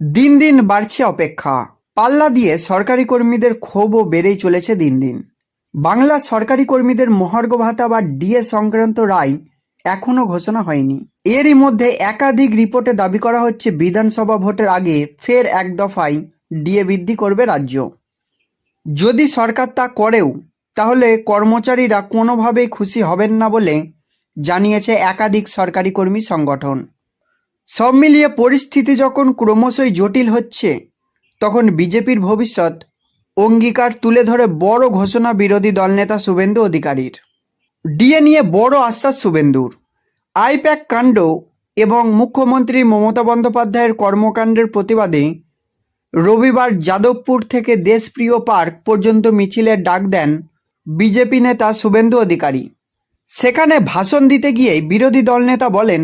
দিন দিন বাড়ছে অপেক্ষা। পাল্লা দিয়ে সরকারি কর্মীদের ক্ষোভও বেড়েই চলেছে দিন দিন। বাংলা সরকারি কর্মীদের মহার্ঘ ভাতা বা ডিএ সংক্রান্ত রায় এখনও ঘোষণা হয়নি। এরই মধ্যে একাধিক রিপোর্টে দাবি করা হচ্ছে, বিধানসভা ভোটের আগে ফের এক দফায় ডিএ বৃদ্ধি করবে রাজ্য। যদি সরকার তা করেও, তাহলে কর্মচারীরা কোনোভাবেই খুশি হবেন না বলে জানিয়েছে একাধিক সরকারি কর্মী সংগঠন। সব মিলিয়ে পরিস্থিতি যখন ক্রমশই জটিল হচ্ছে, তখন বিজেপির ভবিষ্যৎ অঙ্গীকার তুলে ধরে বড় ঘোষণা বিরোধী দলনেতা শুভেন্দু অধিকারীর। ডিএ নিয়ে বড় আশ্বাস শুভেন্দুর। আইপ্যাক কাণ্ড এবং মুখ্যমন্ত্রী মমতা বন্দ্যোপাধ্যায়ের কর্মকাণ্ডের প্রতিবাদে রবিবার যাদবপুর থেকে দেশপ্রিয় পার্ক পর্যন্ত মিছিলের ডাক দেন বিজেপি নেতা শুভেন্দু অধিকারী। সেখানে ভাষণ দিতে গিয়ে বিরোধী দলনেতা বলেন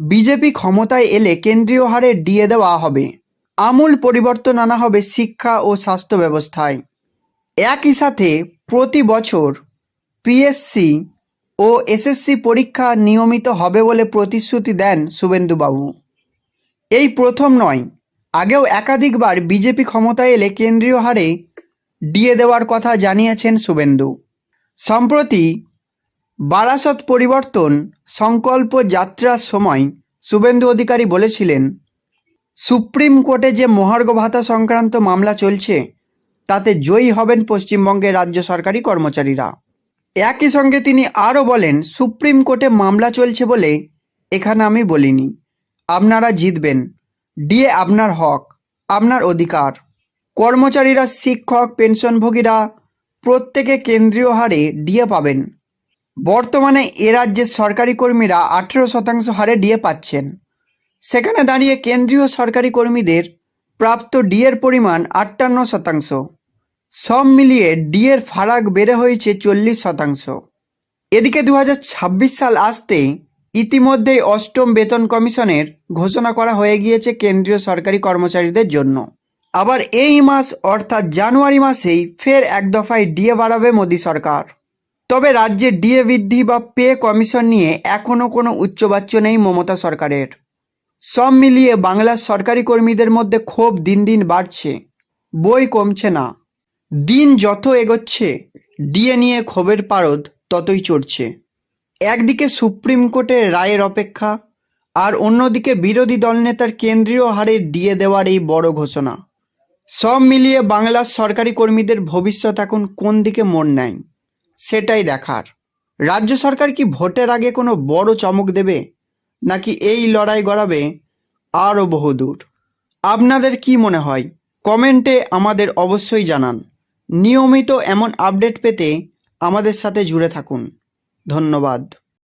বিজেপি ক্ষমতায় এলে কেন্দ্রীয় হারে ডিএ দেওয়া হবে। আমূল পরিবর্তন আনা হবে শিক্ষা ও স্বাস্থ্য ব্যবস্থায়। একই সাথে প্রতি বছর পিএসসি ও এসএসসি পরীক্ষা নিয়মিত হবে বলে প্রতিশ্রুতি দেন শুভেন্দুবাবু। এই প্রথম নয়, আগেও একাধিকবার বিজেপি ক্ষমতায় এলে কেন্দ্রীয় হারে ডিএ দেওয়ার কথা জানিয়েছেন শুভেন্দু। সম্প্রতি বারাসত পরিবর্তন সংকল্প যাত্রার সময় শুভেন্দু অধিকারী বলেছিলেন, সুপ্রিম কোর্টে যে মহার্ঘ ভাতা সংক্রান্ত মামলা চলছে, তাতে জয়ী হবেন পশ্চিমবঙ্গের রাজ্য সরকারি কর্মচারীরা। একই সঙ্গে তিনি আরও বলেন, সুপ্রিম কোর্টে মামলা চলছে বলে এখানে আমি বলিনি। আপনারা জিতবেন। ডিএ আপনার হক, আপনার অধিকার। কর্মচারীরা, শিক্ষক, পেনশনভোগীরা, প্রত্যেকে কেন্দ্রীয় হারে ডিএ পাবেন। বর্তমানে এ রাজ্যের সরকারি কর্মীরা আঠেরো শতাংশ হারে ডিএ পাচ্ছেন। সেখানে দাঁড়িয়ে কেন্দ্রীয় সরকারি কর্মীদের প্রাপ্ত ডিএর পরিমাণ আটান্ন শতাংশ। সব মিলিয়ে ডিএর ফারাক বেড়ে হয়েছে চল্লিশ শতাংশ। এদিকে দু হাজার ছাব্বিশ সাল আসতে ইতিমধ্যেই অষ্টম বেতন কমিশনের ঘোষণা করা হয়ে গিয়েছে কেন্দ্রীয় সরকারি কর্মচারীদের জন্য। আবার এই মাস অর্থাৎ জানুয়ারি মাসেই ফের এক দফায় ডিএ বাড়াবে মোদী সরকার। তবে রাজ্যে ডিএ বৃদ্ধি বা পে কমিশন নিয়ে এখনও কোনো উচ্চবাচ্য নেই মমতা সরকারের। সব মিলিয়ে বাংলার সরকারি কর্মীদের মধ্যে ক্ষোভ দিন দিন বাড়ছে। বই কমছে না। দিন যত এগোচ্ছে, ডিএ নিয়ে ক্ষোভের পারদ ততই চড়ছে। একদিকে সুপ্রিম কোর্টের রায়ের অপেক্ষা, আর অন্যদিকে বিরোধী দলনেতার কেন্দ্রীয় হারে ডিএ দেওয়ার এই বড় ঘোষণা। সব মিলিয়ে বাংলার সরকারি কর্মীদের ভবিষ্যৎ এখন কোন দিকে মোড় নেয়? সেটাই দেখার। রাজ্য সরকার কি ভোটের আগে কোনো বড় চমক দেবে? নাকি এই লড়াই গড়াবে আরও বহুদূর? আপনাদের কি মনে হয়? কমেন্টে আমাদের অবশ্যই জানান। নিয়মিত এমন আপডেট পেতে আমাদের সাথে জুড়ে থাকুন। ধন্যবাদ।